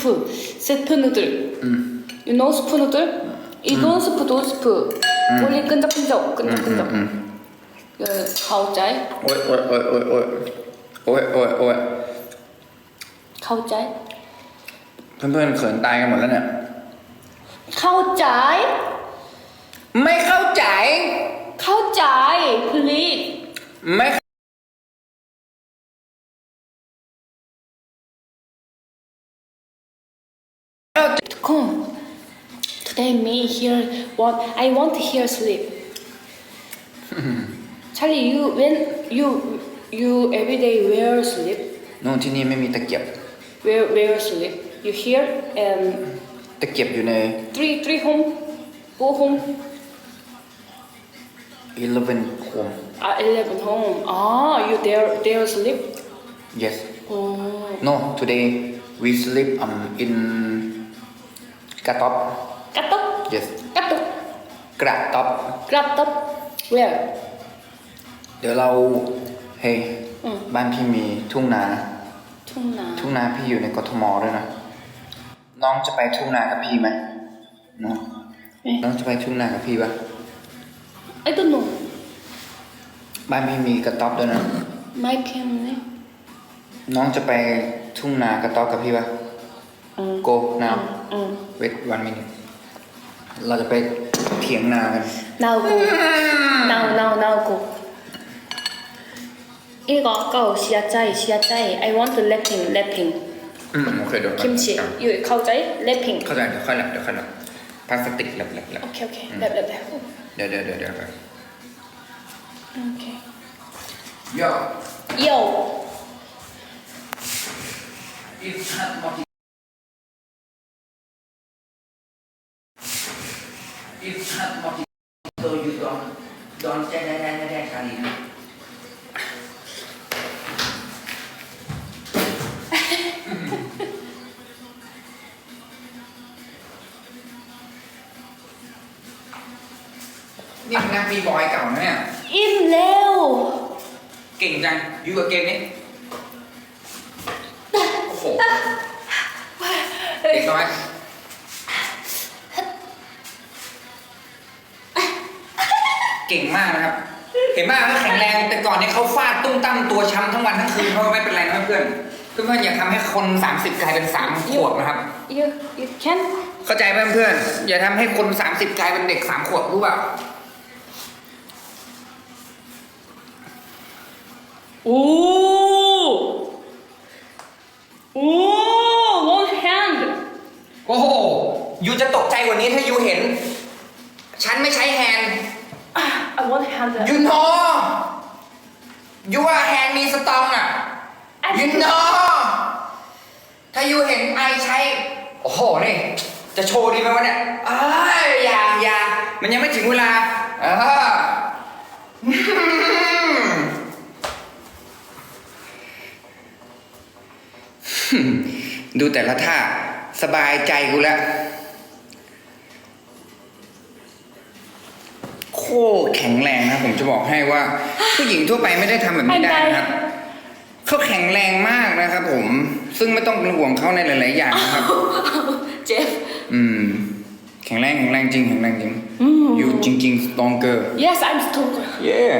스프, 스프 누들. You know 스프 누들? 이건 스프, 도 스프. 원래 끈적끈적, 끈적끈적. อืม 그 가오짜이, โอ้ยโอ้ยโอ้ยโอ้ยโอ้ยโอ้ยโอ้ยโอ้ย 가오짜이, เพื่อนๆเขินตายกันหมดแล้วเนี่ย 가오짜이, ไม่เข้าใจ 가오짜이, please. ไม่ Come. Today me here want I want to hear sleep. Charlie, you when you you every day where sleep? นู่นที่นี่ไม่มีตะเกียบ Where where sleep? You here and ตะเกียบอยู่ใน three three home, four home, 11 home ah eleven home. Ah, you there there sleep? yes Oh. no today we sleep um in กระต๊อบ Katok. yes Katok. กระต๊อบ Kratok. Where? เดี๋ยวเราเฮ้ยบ้านพี่มีทุ่งนาทุ่งนาทุ่งนาพี่อยู่ในกทมด้วยนะ น้องจะไปทุ่งนากับพี่ไหมน้องน้องจะไปทุ่งนากับพี่ปะไ I don't know. บ้านพี่มีกระต๊อบด้วยนะ My family. น้องจะไปทุ่งนากระต๊อบกับพี่ปะโกนาว 응. go now 응. wait one minute เราจะไปเถียงนากัน Now go. Now now now go. 이거 아까워 시야짜이 시야짜이. I want to rapping rapping. อืมโอเคเดี๋ยวก่อน 김치. You 가오짜이 rapping. เข้าใจเดี๋ยวค่อยหลับเดี๋ยวค่อยหลับพลาสติกหลับหลับหลับ 오케이 오케이. 랩 랩 랩. เดี๋ยวเดี๋ยวเดี๋ยวเดี๋ยวก่อน 오케이. ย่อ Yo. It's not what it It's not what it so you don't don't แจ้แจ้แจ้แจ้ชาลีนะนี่มันนักบีบอยเก่านะเนี่ย In Leo. เก่งจังอยู่กับเกมนี้โอ้โหเด็กน้อย เก่งมากนะครับ เห็นมากเขาแข็งแรงแต่ก่อนนี้เขาฟาดตุ้มตั้มตัวช้ำทั้งวันทั้งคืนเขาก็ไม่เป็นไรนะเพื่อนเพื่อนๆอย่าทำให้คน30กลายเป็น3ขวบนะครับ You you can. เข้าใจไหมเพื่อนๆอย่าทำให้คน30กลายเป็นเด็ก3ขวบรู้เปล่า 오. 오. One hand. โอ้โหยูจะตกใจกว่านี้ถ้ายูเห็น ฉันไม่ใช้แฮนด์ I want hand. ยูโนยูว่าแฮนด์มีสตองอะยูโนถ้ายูเห็นไอใช้ โอ้โห นี่ จะโชว์ดีไหมวะเนี่ยเอ้ยอย่าอย่ามันยังไม่ถึงเวลาเอออืมดูแต่ละท่า สบายใจกูแล้ว ตรแข็งแรงนะผมจะบอกให้ว่า ผู้หญิงทั่วไปไม่ได้ทำแบบนี้ได้นะครับเขาแข็งแรงมากนะครับ ผม ซึ่งไม่ต้องเป็นห่วงเขาในหลาย ๆ อย่างนะครับ Jeff. อืม แข็งแรงแข็งแรงจริงแข็งแรงจริงอืมอยู่จริงๆ stronger Yes, I'm stronger. yeah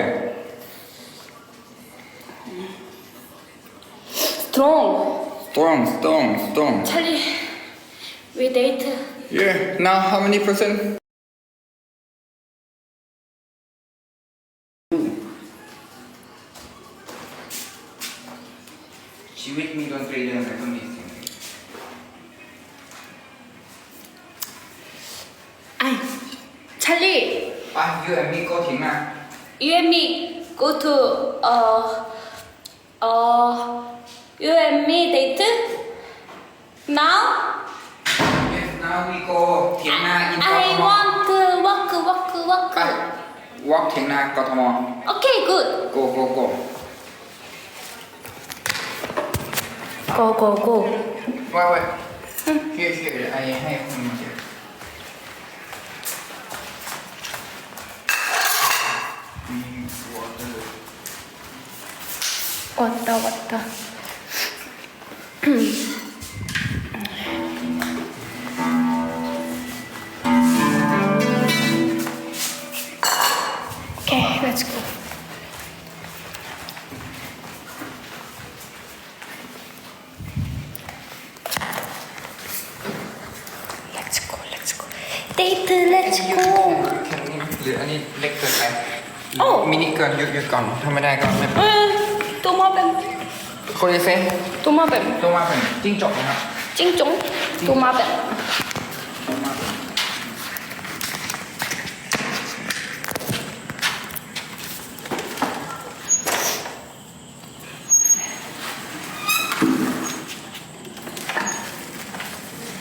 Strong. strong strong strong Charlie, we date. yeah now how many percent 얘기하는 발전 미팅. 아이, 찰리. 아, you and me go dinner. You and me go to 어 어. You and me date now. Now we go to I want to walk, walk, walk. walk to Okay, good. Go, go, go. 고고고. Wait, wait. Here, here. I have one here. water. 왔다 왔다. ก่อนถ้าไม่ได้ก็ไม่เป็นไร Tomaben. โคเรเซ Tomaben. ตัวมาเป็นจิ้งจกนะครับ Ching chong. Tomaben.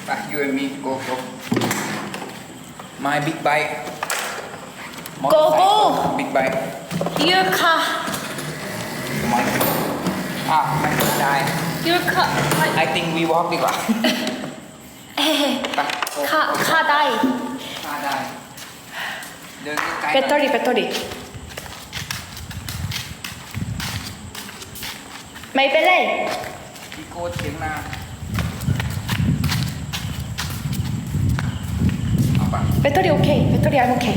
ไป you and me go go my big bike Go, go. big bike 유카 my อ่ะไม่ได้ 유카 I think we walk ดีกว่า 에헤 ไป go 카 카다이 มาได้ เดินใกล้ๆ 배터리 배터리 마이벨레이 พี่โก้เถียงนาเอาปะ 배터리 오케이 배터리 안 오케이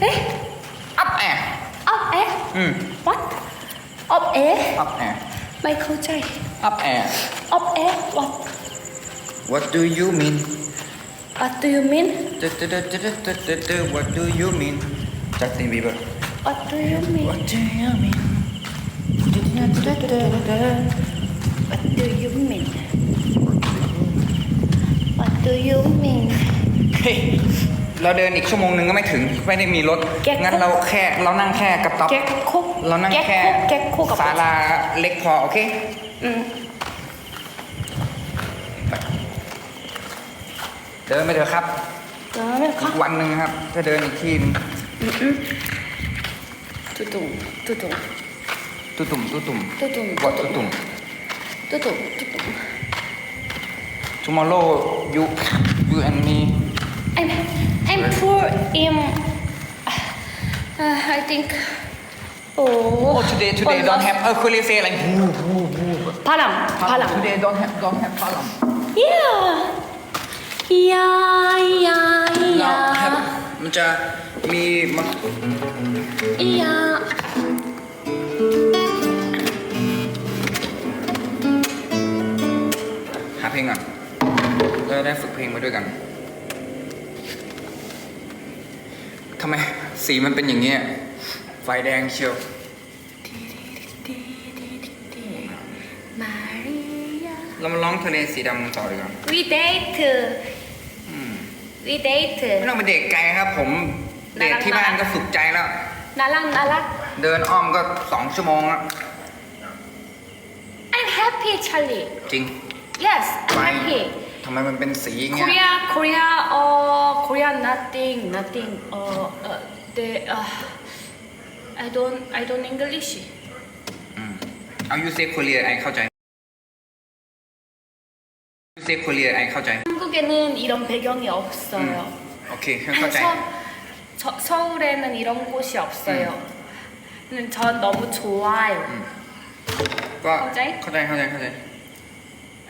แก에 up air up air อืม what up air up air ไม่เข้าใจ up air up air what what do you mean what do you mean what do you mean Justin Bieber what do you mean what do you mean what do you mean what do you mean เฮ้ย เราเดินอีกชั่วโมงนึงก็ไม่ถึงไม่ได้มีรถงั้นเราแค่เรานั่งแค่กระต๊อบเรานั่งแก๊กแค่คุกแก๊กคุกกับศาลาเล็กพอโอเค อืมเดินไปเถอะครับเดี๋ยวครัอีบกวันหนึ่งครับ ถ้าเดินอีกทีนตุ่ตุ่มตุ่ตุ่มตุตุ่มตุตุ่มตุ่ตุ่มตุตุ่ม ตุ่ตุ่มตุ่ตุ่ม tomorrow you you and ไอ้แม่ can pour in. Uh, I think. Oh. Oh, today, today, don't have. Uh, Julio say like. Woo, woo, woo. Palam, palam. Today, don't have, don't have palam. Yeah. Yeah, yeah, yeah. Now have. มันจะมีมัน Yeah. หาเพลงก่อนแล้วได้ฝึกเพลงมาด้วยกัน ทำไม สีมันเป็นอย่างเงี้ย ไฟแดงเชียวเรเรามาร้องทะเลสีดำกันต่อดีกว่า we date we date ไม่ต้องไปเด็กไกลครับ ผมเด็กที่บ้านก็สุขใจแล้ว น่ารักน่ารัก เดินอ้อมก็สองชั่วโมงแล้ว I'm happy Charlie จริง yes I'm happy ำไมมันเป็นสีอย่างเงี้ย Korea Korea uh Korea nothing nothing uh uh they uh I don't I don't English เอายูเซฟโคเรียไอเข้าใจยูเซฟโคเรียไอเข้าใจ 한국에는 이런 배경이 없어요 โอเคเข้าใจ 서, 저, 서울에는 이런 곳이 없어요 음, 전 너무 좋아요 ก็ เข้าใจ เข้าใจเข้าใจเข้าใจ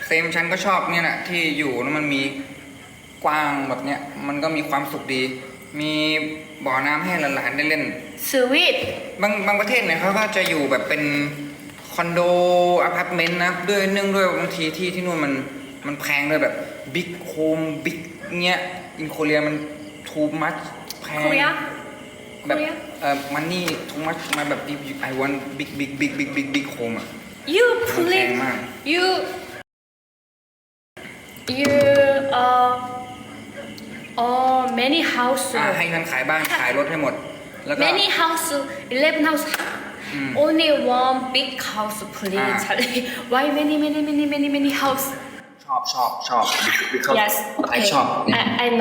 เซมฉันก็ชอบเนี่ยแหละที่อยู่แล้วมันมีกว้างแบบเนี้ยมันก็มีความสุขดี มีบ่อน้ำให้หลานๆได้เล่น สวีทบางบางประเทศเนี่ยเขาก็จะอยู่แบบเป็นคอนโดอพาร์ตเมนต์นะด้วยเนื่องด้วยบางทีที่ที่นู่นมันมันแพงด้วยแบบบิ๊กโฮมบิ๊กเนี้ยอินโคเรียมันทูมัชแพงแบบแเอ่อมันนี่ทูมัดมาแบบ I want big big big big big big home อะ you มัแพ please งมาก you There are uh, many households. ให้มันขายบ้านขายรถให้หมด แล้วก็ Many house, eleven house. Only one big house, please. Why many, many, many, many, many house? ชอบชอบชอบ Yes, okay. ชอบ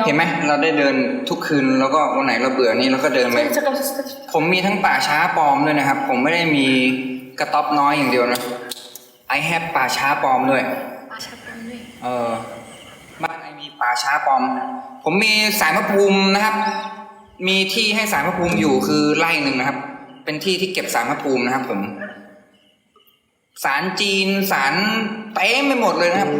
เห็นไหมเราได้เดินทุกคืนแล้วก็วันไหนเราเบื่อนี่เราก็เดินไป,ผมมีทั้งป่าช้าปลอมด้วยนะครับ ผมไม่ได้มีกระต๊อบน้อยอย่างเดียวนะไอแฮปป่าช้าปลอมด้วยป่าช้าปลอมด้วย.เออ ป่าช้าปลอม ผมมีสายพระภูมินะครับ มีที่ให้สายพระภูมิอยู่คือไร่หนึ่งนะครับ เป็นที่ที่เก็บสายพระภูมินะครับ ผม สารจีนสารเต็มไปหมดเลยนะครับ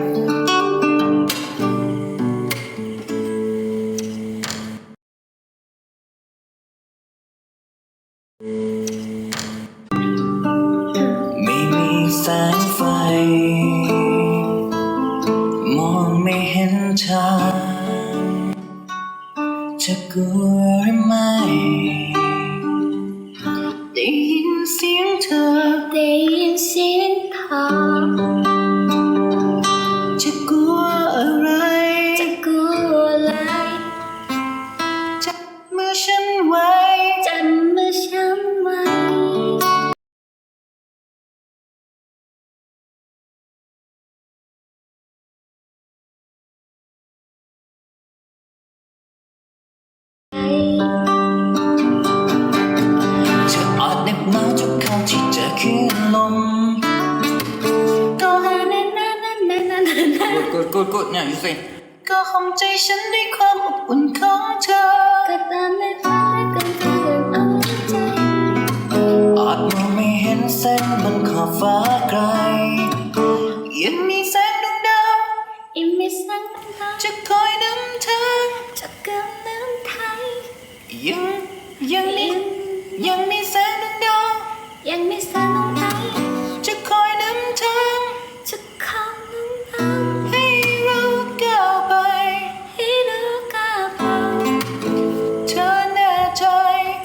จะคอยนำทจะคำนำทางให้เราก้าไป ให้เราก้าไปเธอแน่ใจ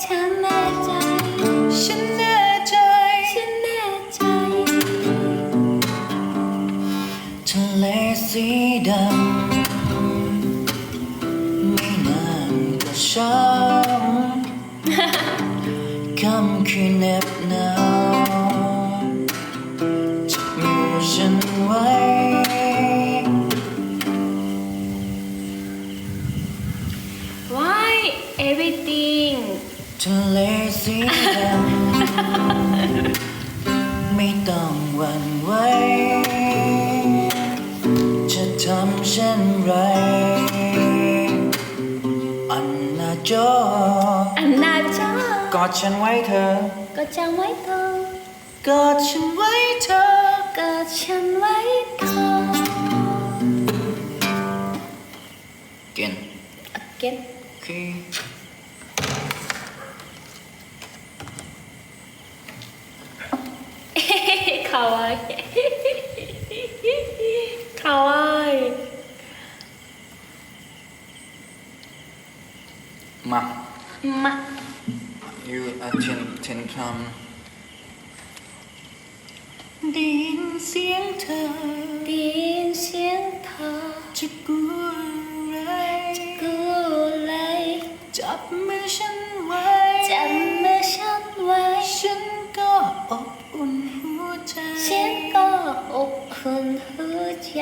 ฉันแน่ใจฉันแน่ใจทะเลสีดำไม่นานก็ช้า ช่นไร อันนาจออันนาจอกอดฉันไว้เธอกอดฉันไว้เธอกอดฉันไว้เธอกอดฉันไว้เธอ again again คือ มา มา you attend ten time ดินเสียงเธอดินเสียงเธอจะกลัวอะไรจะกลัวอะไรจับมือฉันไว้จับมือฉันไว้ฉันก็อบอุ่นหัวใจฉันก็อบอุ่นหัวใจ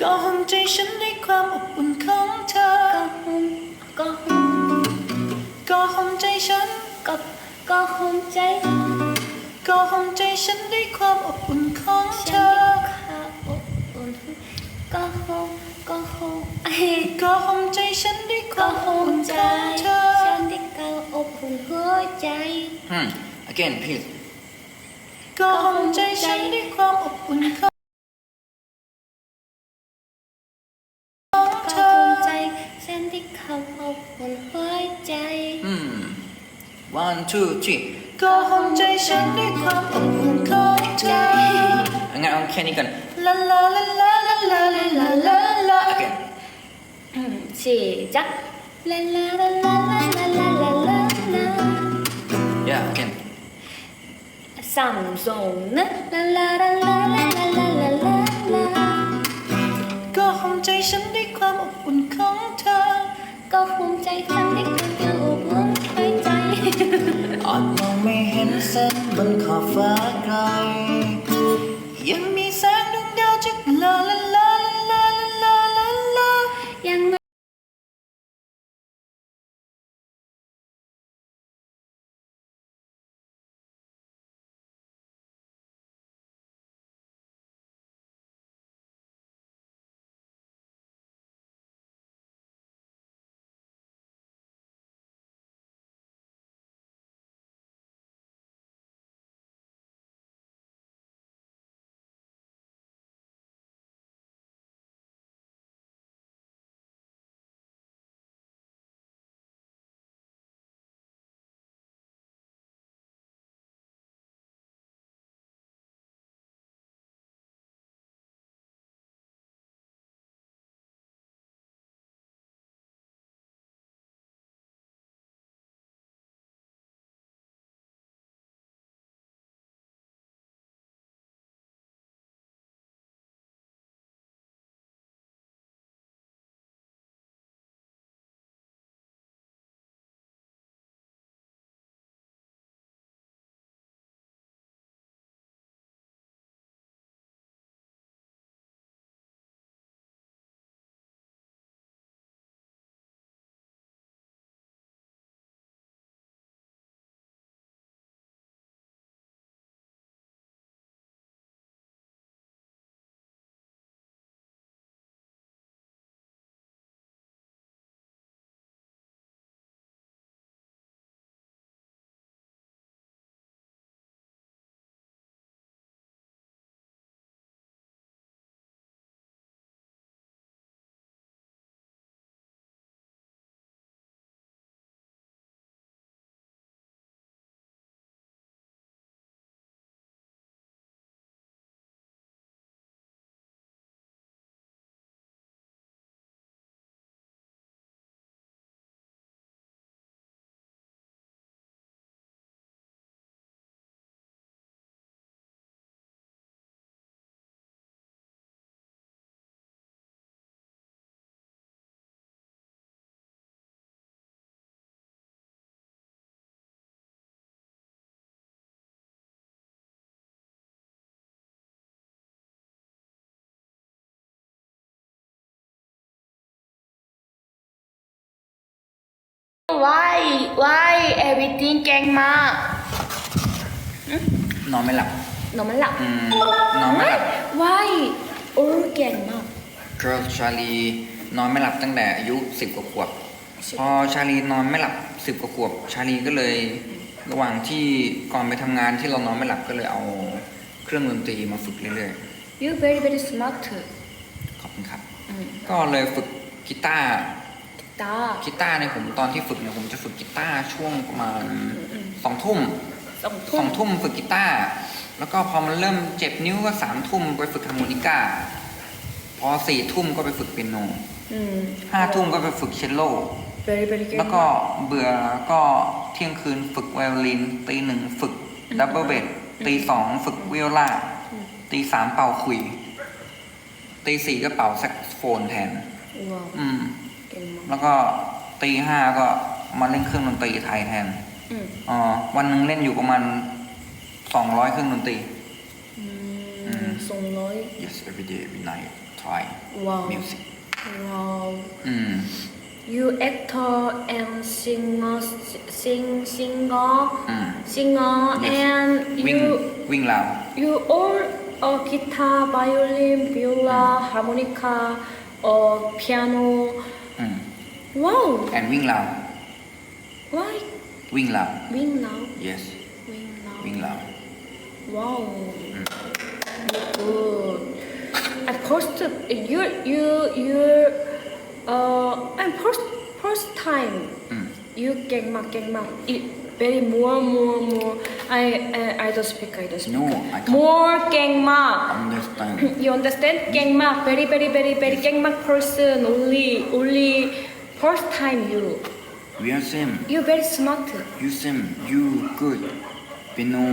ก็ห่ใจฉันในความอบอุ่นของเธอ ก็ห่มก็ห่ใจฉันก็ก็ห่ใจ ก็ห่ใจฉันในความอบอุ่นของเธอ ก็ห่มก็ห่มก็ห่ใจฉันในความอบอุ่นของเธอฉันในควาอบอุ่นหัวใจ Hmm. Again, please. ก็หอมใจฉันด้วยความอบอุ่นของเธอใจเส้นที่คำอบอุ่นหัวใจ อืม one two three ก็หอมใจฉันด้วยความอบอุ่นของเธองั้นเอาแค่นี้ก่อนลาลาลาลาลาลาลาลาลา again สิจักลาลาลาลาลาลาลาลา yeah again สั่งส่งนะลาลาลาลาลาลาลาลาลาาก็หอมใจฉันด้วยความอบอุ่นของเธอ ก็ภูมใจฉันด้วยความอบอุ่นไว้ใจอาจมองไม่เห็นเส้นบนขอบฟ้าไกล ยังมีแสงดวงดาวจากลาลาลา Why Why everything เก่งมากนอนไม่หลับนอนไม่หลับอืมนอนไม่หลับ Why โอ้เก่งมาก girl ชาลีนอนไม่หลับตั้งแต่อายุสิบกว่าขวบ พอชาลีนอนไม่หลับสิบกว่าขวบ ชาลีก็เลยระหว่างที่ก่อนไปทำงานที่เรานอนไม่หลับก็เลยเอาเครื่องดนตรีมาฝึกเรื่อย You very very smart ๆขอบคุณครับอืมก็เลยฝึกกีตาร์ ตากีตาร์เนี่ยผมตอนที่ฝึกเนี่ยผมจะฝึกกีตาร์ช่วงประมาณสองทุ่มสองสทุ่อมงทุ่มฝึกกีตาร์แล้วก็พอมันเริ่มเจ็บนิ้วก็สามทุ่มไปฝึกฮาร์โมนิก้า พอสี่ทุ่มก็ไปฝึกเปียโนอืม ห้าทุ่มก็ไปฝึกเชลโล very very เก่งแล้วก็เบื่อก็เที่ยงคืนฝึกไวโอลินตีหนึ่งฝึกดับเบิลเบสตีสองฝึกวิโอลาตีสามเป่าคุยตีสี่ก็เป่าแซกโซโฟนแทน ว้าวอืมเก่งมาก แล้วก็ตีห้าก็มาเล่นเครื่องดนตรีไทยแทนอืมอ๋อวันหนึ่งเล่นอยู่ประมาณสองร้อยเครื่องดนตรีอืมสองร้อย yes every day every night try ว้าว music ว้าวอืม you actor and singer sing singer อืม singer Yes. and วิ่ง you วิ่งราว you all uh, guitar violin viola harmonica or piano อืม wow แอนวิ่งราว why วิ่งราว wing now yes wing now วิ่งราว Wow, good. At first, you you you uh, and first first time อืม you เก่งมากเก่งมาก it very more more more I I, I don't speak I don't speak No, I can't. more เก่งมาก understand you understand เก่งมาก very very very very เก่งมาก person only only first time you we are same you very smart you same you good piano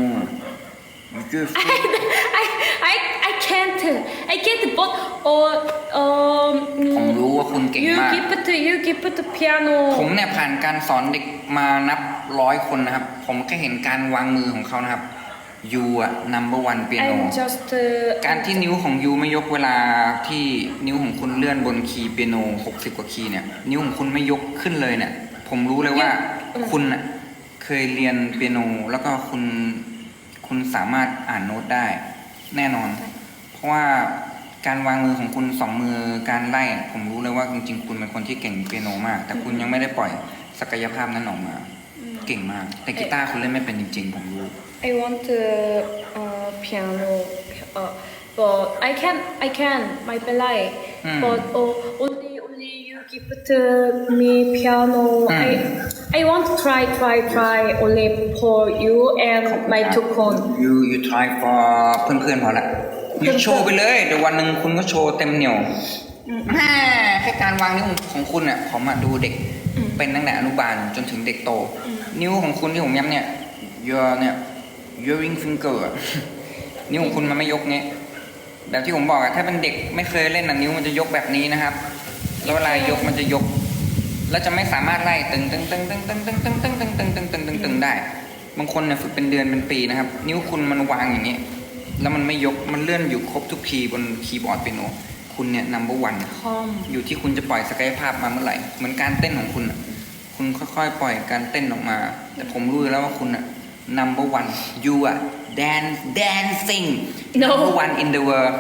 you good I, I, I can't. I can't. But uh, um. ผมรู้ว่าคุณเก่ง You มาก give it. You give it piano. ผมเนี่ยผ่านการสอนเด็กมานับร้อยคนนะครับ ผมแค่เห็นการวางมือของเขานะครับ ยูอะ number one piano I'm just. Uh, การที่นิ้วของยูไม่ยกเวลาที่นิ้วของคุณเลื่อนบนคีย์เปียโน60 กว่าคีย์เนี่ย นิ้วของคุณไม่ยกขึ้นเลยเนี่ย ผมรู้เลยว่าอืมคุณน่ะเคยเรียนเปียโนแล้วก็คุณคุณสามารถอ่านโน้ตได้ แน่นอน เพราะว่าการวางมือของคุณสองมือการไล่ ผมรู้เลยว่าจริงๆ คุณเป็นคนที่เก่งเปียโนมาก แต่คุณยังไม่ได้ปล่อยศักยภาพนั้นออกมา เก่งมาก แต่กีตาร์คุณเล่นไม่เป็นจริง ๆ ผมรู้ I want uh, uh, piano. Uh, but I can. I can. My belai. Mm. But uh, only only you give it to me piano. Mm. I. I want to try try try only for you and my two con. you you try for เพื่อนๆพอละ you โชว์ไปเลยเดี๋ยววันหนึ่งคุณก็โชว์เต็มเหนียวแม่แค่การวางนิ้วของคุณเนี่ยผมมาดูเด็กเป็นตั้งแต่อนุบาลจนถึงเด็กโต นิ้วของคุณที่ผมย้ำเนี่ย your เนี่ย your ring finger อะนิ้วของคุณมันไม่ยกเงี้ยแบบที่ผมบอกอะถ้าเป็นเด็กไม่เคยเล่นอะนิ้วมันจะยกแบบนี้นะครับ แล้วเวลายกมันจะยก แล้วจะไม่สามารถไล่ตึงตึงตึงตึงตึงตึงตึงตึงตึงตึงตึงตึงตึงตึงได้ บางคนเนี่ยฝึกเป็นเดือนเป็นปีนะครับ นิ้วคุณมันวางอย่างนี้ แล้วมันไม่ยก มันเลื่อนอยู่ครบทุกคีย์บนคีย์บอร์ดเปียโน คุณเนี่ย number one Com. อยู่ที่คุณจะปล่อยศักยภาพมาเมื่อไหร่ เหมือนการเต้นของคุณอะ คุณค่อยๆ ปล่อยการเต้นออกมา แต่ผมรู้อยู่แล้วว่าคุณอะ number one you อะ dance dancing No. number one in the world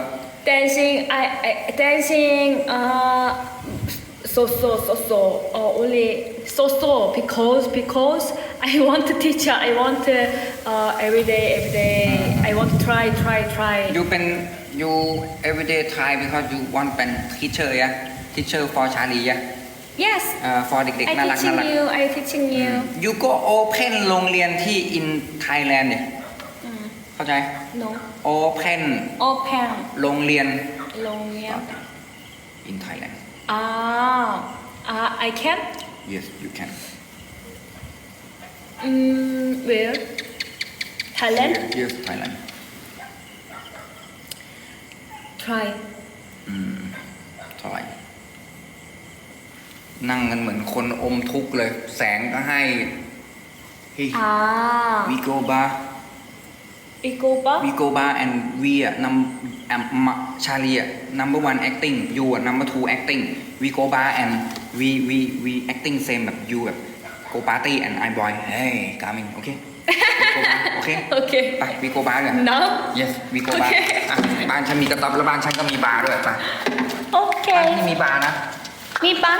dancing I, I dancing uh so so so so uh, only so so because because I want to teach I want to uh every day every day I want to try try try you เป็น you everyday try because you want เป็น teacher อะ teacher for Charlie อะ Yes เอ่ for เด็ก I ๆ น่ารักน่ายนรัก you I teaching you ยูโกโอเพนโรงเรียนที่อินไทยแลนด์เนี่ย เข้าใจ no Open. open โรงเรียนโรงเรียอินไทยแลนด์ Ah, าอ่า I can yes you can um where Thailand yes Thailand try อืม try. นั่งกันเหมือนคนอมทุกข์เลย แสงก็ให้ hey อ่า we go bar we go back we go bar and we อะนำอะมาชาลีอะ number one acting you อะ number two acting we go bar and we we we acting same แบบ you แบบ go party and I boy hey coming โอเค we go bar โอเค okay ไป we go bar เลย now yes we go bar โอเค อะบ้านฉันมีกระต๊อบแล้วบ้านฉันก็มีบาร์ด้วยไปบ้าน okay ที่มีบาร์นะ มีปัน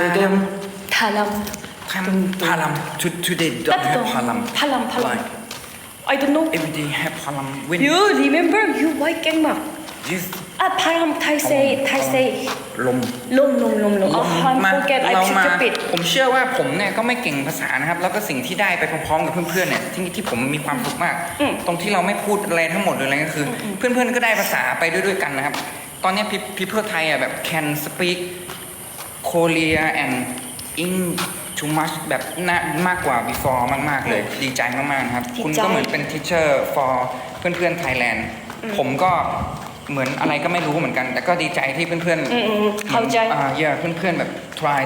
freedom พาลัม Palam. To, today don't have palam. Palam, palam. Like, I don't know. Every day have palam. When you remember you white gang map. Yes. อะพารามไทยเซไทยเซลมลมลมลมลมอ๋อมาเรามาผมเชื่อว่าผมเนี่ยก็ไม่เก่งภาษานะครับ แล้วก็สิ่งที่ได้ไปพร้อมๆกับเพื่อนๆเนี่ยที่ที่ผมมีความสุขมาก ตรงที่เราไม่พูดอะไรทั้งหมดเลยอะไรก็คือ เพื่อนๆก็ได้ภาษาไปด้วยๆกันนะครับ ตอนนี้พี่เพื่อไทยอะแบบ can speak Korea and อิง too much แบบน่ามากกว่า before มากๆเลย ดีใจมากๆนะครับดีคุณใจก็เหมือนเป็น teacher for เพื่อนๆ Thailand ผมก็เหมือนอะไรก็ไม่รู้เหมือนกัน แต่ก็ดีใจที่เพื่อนอืมอืมเข้าใจอ่า yeah เพื่อนๆแบบ try